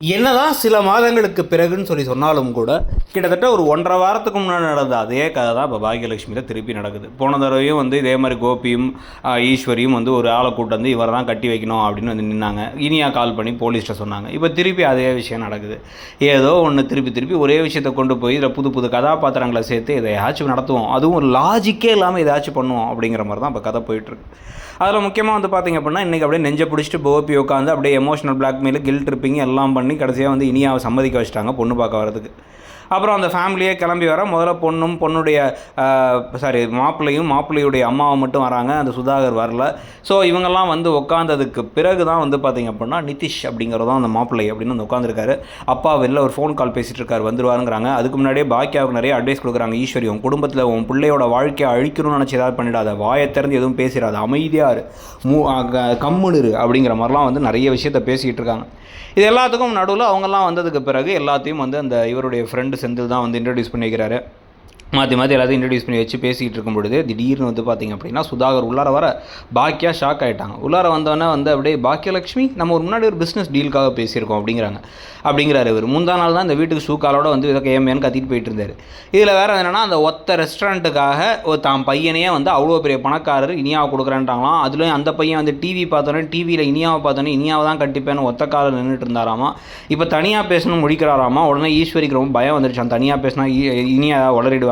என்னதான் சில மாதங்களுக்கு பிறகுன்னு சொல்லி சொன்னாலும் கூட கிட்டத்தட்ட ஒரு ஒன்றரை வாரத்துக்கு முன்னாடி நடந்த அதே கதை தான் இப்போ பாகியலட்சுமியில் திருப்பி நடக்குது. போன தடவையும் வந்து இதே மாதிரி கோபியும் ஈஸ்வரியும் வந்து ஒரு ஆளை கூட்டு வந்து இவரை தான் கட்டி வைக்கணும் அப்படின்னு வந்து நின்னாங்க. இனியா கால் பண்ணி போலீஸ்கிட்ட சொன்னாங்க. இப்போ திருப்பி அதே விஷயம் நடக்குது. ஏதோ ஒன்று திருப்பி திருப்பி ஒரே விஷயத்தை கொண்டு போய் இதில் புது புது கதாபாத்திரங்களை சேர்த்து இதையாச்சும் நடத்துவோம். அதுவும் ஒரு லாஜிக்கே இல்லாமல் எதாச்சும் பண்ணுவோம் அப்படிங்கிற மாதிரி தான் இப்போ கதை போயிட்டுருக்கு அதில் முக்கியமாக வந்து பார்த்தீங்க அப்படின்னா இன்றைக்கி அப்படியே நெஞ்சை பிடிச்சிட்டு கோபி உட்காந்து அப்படியே எமோஷனல் பிளாக்மெயில் கில் ட்ரிப்பிங் எல்லாம் பண்ணி கடைசியாக வந்து இனியாவை சம்மதிக்க வச்சுட்டாங்க பொண்ணு பார்க்க வரதுக்கு அப்புறம் அந்த ஃபேமிலியே கிளம்பி வர முதல்ல பொண்ணும் பொண்ணுடைய சாரி மாப்பிள்ளையும் மாப்பிள்ளையுடைய அம்மாவும் மட்டும் வராங்க. அந்த சுதாகர் வரல. ஸோ இவங்கெல்லாம் வந்து உட்காந்ததுக்கு பிறகு தான் வந்து பார்த்தீங்க அப்படின்னா நிதிஷ் அப்படிங்கிறது தான் அந்த மாப்பிள்ளை அப்படின்னு வந்து உட்காந்துருக்காரு அப்பா வெளில ஒரு ஃபோன் கால் பேசிகிட்டு இருக்காரு வந்துருவாருங்கிறாங்க. அதுக்கு முன்னாடியே பாக்கியாவுக்கு நிறைய அட்வைஸ் கொடுக்குறாங்க. ஈஸ்வரி உன் குடும்பத்தில் உன் பிள்ளையோட வாழ்க்கையை அழிக்கணும்னு நினச்சி ஏதாவது பண்ணிடாத. வாயை திறந்து எதுவும் பேசிடாது. அமைதியாக இரு. மூ கம்முனு அப்படிங்கிற மாதிரிலாம் வந்து நிறைய விஷயத்த பேசிக்கிட்டு இருக்காங்க. இது எல்லாத்துக்கும் நடுவில் அவங்கெல்லாம் வந்ததுக்கு பிறகு எல்லாத்தையும் வந்து அந்த இவருடைய ஃப்ரெண்டு செந்தில் தான் வந்து இன்ட்ரடியூஸ் பண்ணி வைக்கிறாரு மாற்றி மாற்றி எல்லாத்தையும் இன்ட்ரடியூஸ் பண்ணி வச்சு பேசிக்கிட்டு இருக்கும் பொழுது திடீர்னு வந்து பார்த்தீங்க அப்படின்னா சுதாகர் உள்ளார வர பாக்கியா ஷாக் ஆகிட்டாங்க உள்ளார வந்தோடனே வந்து அப்படியே பாக்கியலட்சுமி நம்ம ஒரு முன்னாடி ஒரு பிஸ்னஸ் டீலுக்காக பேசியிருக்கோம் அப்படிங்கிறாங்க. அப்படிங்கிறாரு இவர். முந்தா நாள் தான் இந்த வீட்டுக்கு ஷூக்காலோட வந்து இதை ஏமேன்னு கத்திட்டு போயிட்டு இருந்தார். இதில் வேறு என்னென்னா அந்த ஒத்த ரெஸ்டாரண்ட்டுக்காக ஒரு தான் பையனையே வந்து அவ்வளோ பெரிய பணக்காரர் இனியாவை கொடுக்குறேன்ட்டாங்களாம். அதுலேயும் அந்த பையன் வந்து டிவி பார்த்தோன்னே டிவியில் இனியாவை பார்த்தோன்னே இனியாவை தான் கட்டிப்பேன்னு ஒத்த காலில் நின்றுட்டு இருந்தாராமா? இப்போ தனியாக பேசணும் முடிக்கிறாராமா? உடனே ஈஸ்வரிக்கு ரொம்ப பயம் வந்துருச்சான் தனியாக பேசினா இனியாக இனியா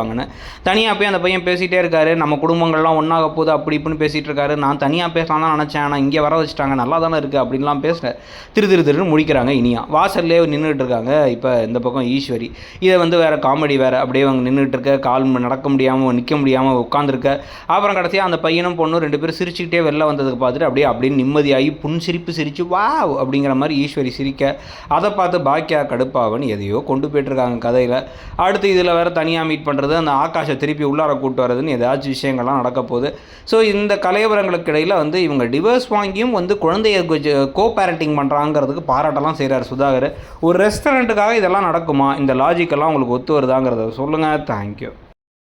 வளரிடுவாங்கன்னு தனியாக போய் அந்த பையன் பேசிகிட்டே இருக்காரு. நம்ம குடும்பங்கள்லாம் ஒன்றாக போகுது அப்படி இப்படின்னு பேசிகிட்டு இருக்காரு. நான் தனியாக பேசலாம் தான் நினச்சேன். ஆனால் இங்கே வர வச்சுட்டாங்க. நல்லா தானே இருக்குது அப்படின்லாம் பேசுகிறேன் திரு திரு திருன்னு முடிக்கிறாங்க இனியா. வாசல்லே நின்றுட்டு இருக்காங்க. இப்போ இந்த பக்கம் ஈஸ்வரி. இதை வந்து வேறு காமெடி வேறு. அப்படியே அவங்க நின்றுட்டு இருக்க. கால் நடக்க முடியாமல் நிற்க முடியாமல் உட்காந்துருக்க அப்புறம் கடைசியாக அந்த பையனும் பொண்ணும் ரெண்டு பேரும் சிரிச்சுக்கிட்டே வெளில வந்ததுக்கு பார்த்துட்டு அப்படியே அப்படியே நிம்மதியாகி புன் சிரிப்பு சிரிச்சு வா அப்படிங்கிற மாதிரி ஈஸ்வரி சிரிக்க. அதை பார்த்து பாக்கியா கடுப்பாவன் எதையோ கொண்டு போயிட்டுருக்காங்க கதையில். அடுத்து இதில் வேறு தனியாக மீட் பண்ணுறது அந்த ஆகாஷை திருப்பி உள்ளார கூட்டு வரதுன்னு ஏதாச்சும் விஷயங்கள்லாம் நடக்க போகுது. ஸோ இந்த கலையவரங்களுக்கு இடையில் வந்து இவங்க டிவோர்ஸ் வாங்கியும் வந்து குழந்தைய கோ பேரண்டிங் பண்ணுறாங்கிறதுக்கு பாராட்டெல்லாம் செய்கிறார் சுதாகர். ஒரு ரெஸ்டாரண்ட்டுக்காக இதெல்லாம் நடக்குமா? இந்த லாஜிக்கெல்லாம் உங்களுக்கு ஒத்து வருதாங்கிறத சொல்லுங்கள் தேங்க்யூ